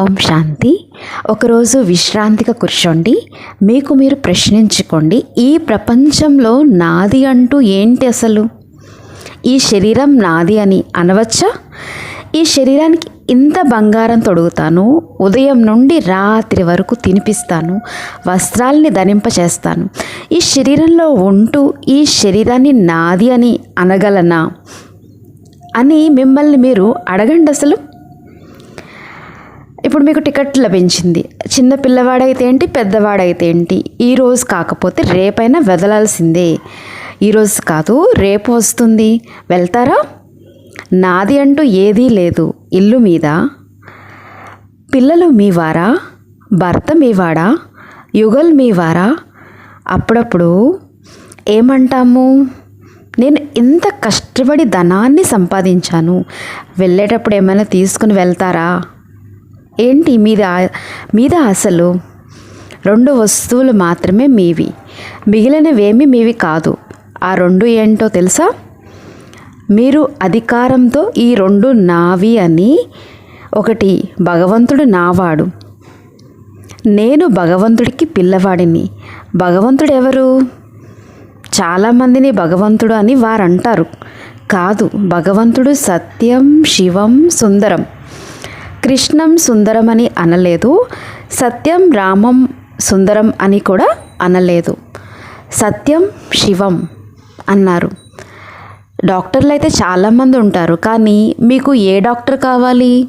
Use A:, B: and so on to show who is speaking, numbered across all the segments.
A: ఓం శాంతి. ఒకరోజు విశ్రాంతిగా కూర్చోండి. మీకు మీరు ప్రశ్నించుకోండి ఈ ప్రపంచంలో నాది అంటూ ఏంటి అసలు? ఈ శరీరం నాది అని అనవచ్చా? ఈ శరీరానికి ఇంత బంగారం తొడుగుతాను ఉదయం నుండి రాత్రి వరకు తినిపిస్తాను వస్త్రాల్ని ధరింపచేస్తాను. ఈ శరీరంలో ఉంటూ ఈ శరీరాన్ని నాది అని అనగలనా? అని మిమ్మల్ని మీరు అడగండి అసలు. ఇప్పుడు మీకు టికెట్ లభించింది. చిన్న పిల్లవాడైతే ఏంటి పెద్దవాడైతే ఏంటి? ఈరోజు కాకపోతే రేపైనా వెదలాల్సిందే. ఈరోజు కాదు రేపు వస్తుంది. వెళ్తారా? నాది అంటూ ఏదీ లేదు. ఇల్లు మీద. పిల్లలు మీవారా భర్త మీవాడా యుగల్ మీవారా అప్పుడప్పుడు ఏమంటాము? నేను ఇంత కష్టపడి ధనాన్ని సంపాదించాను. వెళ్ళేటప్పుడు ఏమైనా తీసుకుని వెళ్తారా? ఏంటి మీద మీద అసలు రెండు వస్తువులు మాత్రమే మీవి. మిగిలినవేమీ మీవి కాదు. ఆ రెండు ఏంటో తెలుసా? మీరు అధికారంతో ఈ రెండు నావి అని ఒకటి భగవంతుడు నావాడు. నేను భగవంతుడికి పిల్లవాడిని. భగవంతుడు ఎవరు చాలామందిని భగవంతుడు అని వారు అంటారు కాదు భగవంతుడు సత్యం శివం సుందరం. కృష్ణం సుందరం అని అనలేదు సత్యం రామం సుందరం అని కూడా అనలేదు. సత్యం శివం అన్నారు. డాక్టర్లు అయితే చాలామంది ఉంటారు కానీ మీకు ఏ డాక్టర్ కావాలి?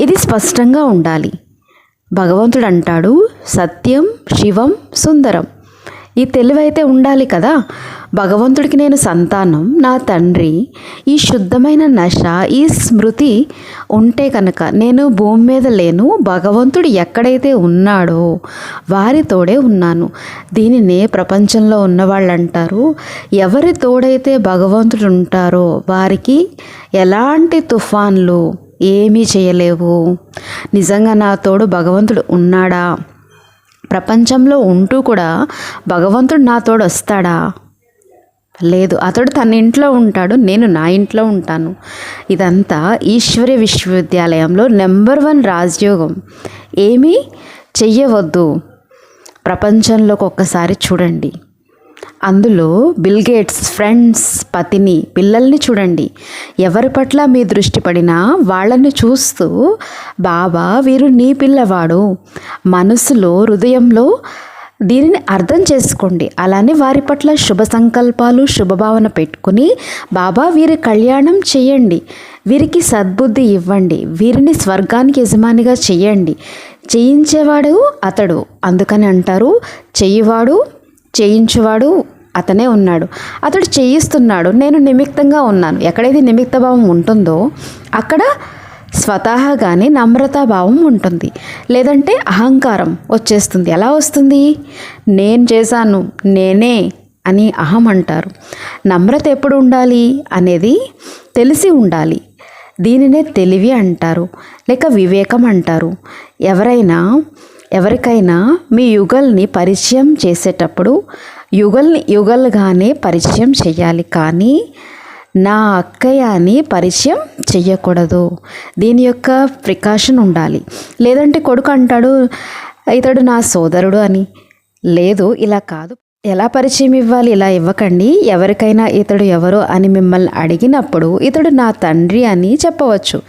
A: ఇది స్పష్టంగా ఉండాలి. భగవంతుడు అంటాడు సత్యం శివం సుందరం. ఈ తెలివైతే ఉండాలి కదా? భగవంతుడికి నేను సంతానం నా తండ్రి ఈ శుద్ధమైన నశ ఈ స్మృతి ఉంటే కనుక నేను భూమి మీద లేను భగవంతుడు ఎక్కడైతే ఉన్నాడో వారి తోడే ఉన్నాను. దీనినే ప్రపంచంలో ఉన్న వాళ్ళు అంటారు ఎవరి తోడైతే భగవంతుడు ఉంటారో వారికి ఎలాంటి తుఫాన్లు ఏమీ చేయలేవు. నిజంగా నా తోడు భగవంతుడు ఉన్నాడా? ప్రపంచంలో ఉంటూ కూడా భగవంతుడు నా తోడు వస్తాడా? లేదు అతడు తన ఇంట్లో ఉంటాడు నేను నా ఇంట్లో ఉంటాను. ఇదంతా ఈశ్వరి విశ్వవిద్యాలయంలో నెంబర్ వన్ రాజయోగం. ఏమీ చెయ్యవద్దు. ప్రపంచంలోకి ఒక్కసారి చూడండి. అందులో బిల్గేట్స్ ఫ్రెండ్స్ పతిని పిల్లల్ని చూడండి. ఎవరి పట్ల మీ దృష్టి పడినా వాళ్ళని చూస్తూ బాబా వీరు నీ పిల్లవాడు. మనసులో హృదయంలో దీనిని అర్థం చేసుకోండి. అలానే వారి పట్ల శుభ సంకల్పాలు శుభభావన పెట్టుకుని బాబా వీరి కళ్యాణం చేయండి. వీరికి సద్బుద్ధి ఇవ్వండి. వీరిని స్వర్గానికి యజమానిగా చేయండి. చేయించేవాడు అతడు. అందుకని అంటారు చేయువాడు చేయించువాడు అతనే ఉన్నాడు. అతడు చేయిస్తున్నాడు. నేను నిమిత్తంగా ఉన్నాను. ఎక్కడైతే నిమిత్త భావం ఉంటుందో అక్కడ స్వతహాగానే నమ్రతాభావం ఉంటుంది. లేదంటే అహంకారం వచ్చేస్తుంది. ఎలా వస్తుంది? నేను చేశాను నేనే అని అహం అంటారు. నమ్రత ఎప్పుడు ఉండాలి అనేది తెలిసి ఉండాలి. దీనినే తెలివి అంటారు లేక వివేకం అంటారు. ఎవరైనా ఎవరికైనా మీ యుగల్ని పరిచయం చేసేటప్పుడు యుగల్ని యుగల్గానే పరిచయం చేయాలి. కానీ నా అక్కయ్య అని పరిచయం చెయ్యకూడదు. దీని యొక్క ప్రికాషన్ ఉండాలి. లేదంటే కొడుకు అంటాడు ఇతడు నా సోదరుడు అని. లేదు ఇలా కాదు. ఎలా పరిచయం ఇవ్వాలి? ఇలా ఇవ్వకండి. ఎవరికైనా ఇతడు ఎవరు అని మిమ్మల్ని అడిగినప్పుడు ఇతడు నా తండ్రి అని చెప్పవచ్చు.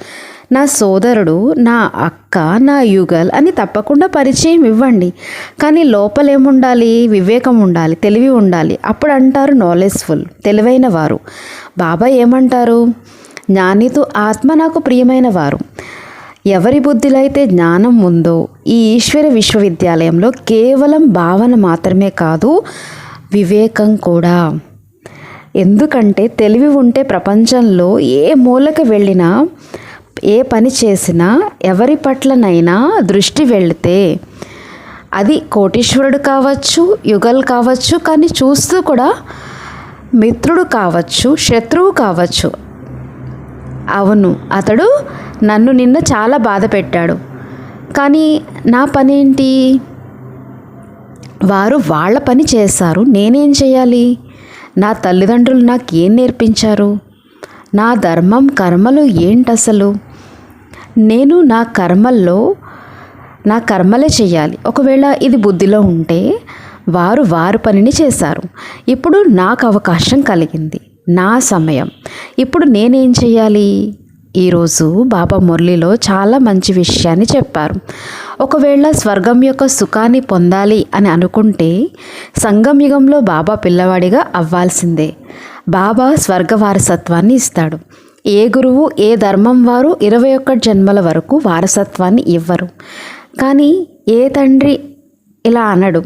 A: నా సోదరుడు నా అక్క నా యుగల్ అని తప్పకుండా పరిచయం ఇవ్వండి. కానీ లోపలేముండాలి? వివేకం ఉండాలి తెలివి ఉండాలి అప్పుడు అంటారు నాలెడ్జ్ఫుల్ తెలివైన వారు బాబా ఏమంటారు? జ్ఞానితో ఆత్మ నాకు ప్రియమైన వారు ఎవరి బుద్ధిలో అయితే జ్ఞానం ఉందో ఈ ఈశ్వర విశ్వవిద్యాలయంలో కేవలం భావన మాత్రమే కాదు వివేకం కూడా. ఎందుకంటే తెలివి ఉంటే ప్రపంచంలో ఏ మూలకి వెళ్ళినా ఏ పని చేసినా ఎవరి పట్లనైనా దృష్టి వెళితే అది కోటీశ్వరుడు కావచ్చు యుగల్ కావచ్చు కానీ చూస్తూ కూడా మిత్రుడు కావచ్చు శత్రువు కావచ్చు. అవును అతడు నన్ను నిన్న చాలా బాధ పెట్టాడు. కానీ నా పని ఏంటి వారు వాళ్ళ పని చేశారు నేనేం చేయాలి? నా తల్లిదండ్రులు నాకు ఏం నేర్పించారు? నా ధర్మం కర్మలు ఏంటసలు? నేను నా కర్మల్లో నా కర్మలే చేయాలి ఒకవేళ ఇది బుద్ధిలో ఉంటే వారు వారు పనిని చేశారు. ఇప్పుడు నాకు అవకాశం కలిగింది. నా సమయం. ఇప్పుడు నేనేం చేయాలి ఈరోజు బాబా మురళిలో చాలా మంచి విషయాన్ని చెప్పారు. ఒకవేళ స్వర్గం యొక్క సుఖాన్ని పొందాలి అని అనుకుంటే సంగం యుగంలో బాబా పిల్లవాడిగా అవ్వాల్సిందే. బాబా స్వర్గ వారసత్వాన్ని ఇస్తాడు. ఏ గురువు ఏ ధర్మం వారు ఇరవై ఒక్క జన్మల వరకు వారసత్వాన్ని ఇవ్వరు. కానీ ఏ తండ్రి ఇలా అనడు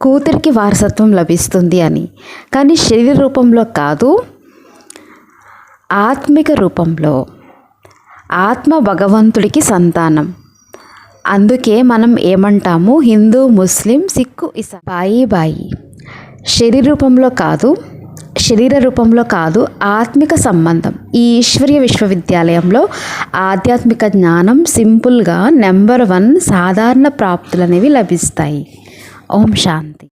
A: కూతురికి వారసత్వం లభిస్తుంది అని. కానీ శరీర రూపంలో కాదు ఆత్మిక రూపంలో. ఆత్మ భగవంతుడికి సంతానం. అందుకే మనం ఏమంటాము హిందూ ముస్లిం సిక్కు ఇసా బాయి బాయి. శరీర రూపంలో కాదు శరీర రూపంలో కాదు ఆత్మిక సంబంధం. ఈ ఈశ్వర్య విశ్వవిద్యాలయంలో ఆధ్యాత్మిక జ్ఞానం సింపుల్గా నెంబర్ వన్ సాధారణ ప్రాప్తులు అనేవి లభిస్తాయి. ఓం శాంతి.